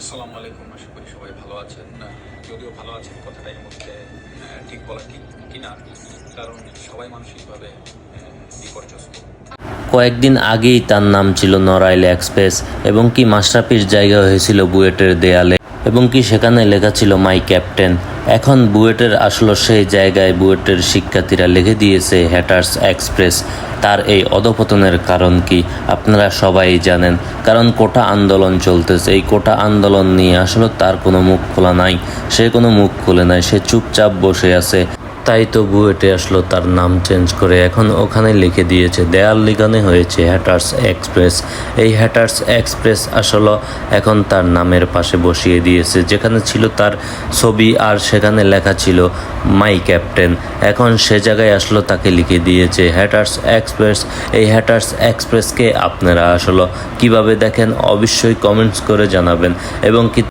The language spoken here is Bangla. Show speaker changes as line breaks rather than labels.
আসসালামু আলাইকুম, আশা করি সবাই ভালো আছেন। যদিও ভালো আছেন কথাটা এই মুহূর্তে ঠিক বলা ঠিক কিনা, কারণ সবাই মানসিকভাবে বিপর্যস্ত।
কয়েকদিন আগেই তার নাম ছিল নড়াইল এক্সপ্রেস, এবং কি মাস্টারপিস জায়গা হয়েছিল বুয়েটের দেয়ালে, এবং কি সেখানে লেখা ছিল মাই ক্যাপ্টেন। এখন বুয়েটের আসলো সেই জায়গায় বুয়েটের শিক্ষার্থীরা লিখে দিয়েছে, হ্যাটার্স এক্সপ্রেস। তার এই অধপতনের কারণ কি আপনারা সবাই জানেন, কারণ কোটা আন্দোলন চলতেছে। এই কোটা আন্দোলন নিয়ে আসলে তার কোনো মুখ খোলা নাই। সে কোনো মুখ খুলে নাই, সে চুপচাপ বসে আছে। তাই তো বুয়েটে আসলো তার নাম চেঞ্জ করে। এখন ওখানে লিখে দিয়েছে, দেয়াল লিখানে হয়েছে হ্যাটার্স এক্সপ্রেস। এই হ্যাটার্স এক্সপ্রেস আসলে এখন তার নামের পাশে বসিয়ে দিয়েছে, যেখানে ছিল তার ছবি আর সেখানে লেখা ছিল, মাই ক্যাপ্টেন। এখন সে জায়গায় আসলো, তাকে লিখে দিয়েছে, হ্যাটার্স এক্সপ্রেস। এই হ্যাটার্স এক্সপ্রেসকে আপনারা আসলে কীভাবে দেখেন অবশ্যই কমেন্টস করে জানাবেন এবং কি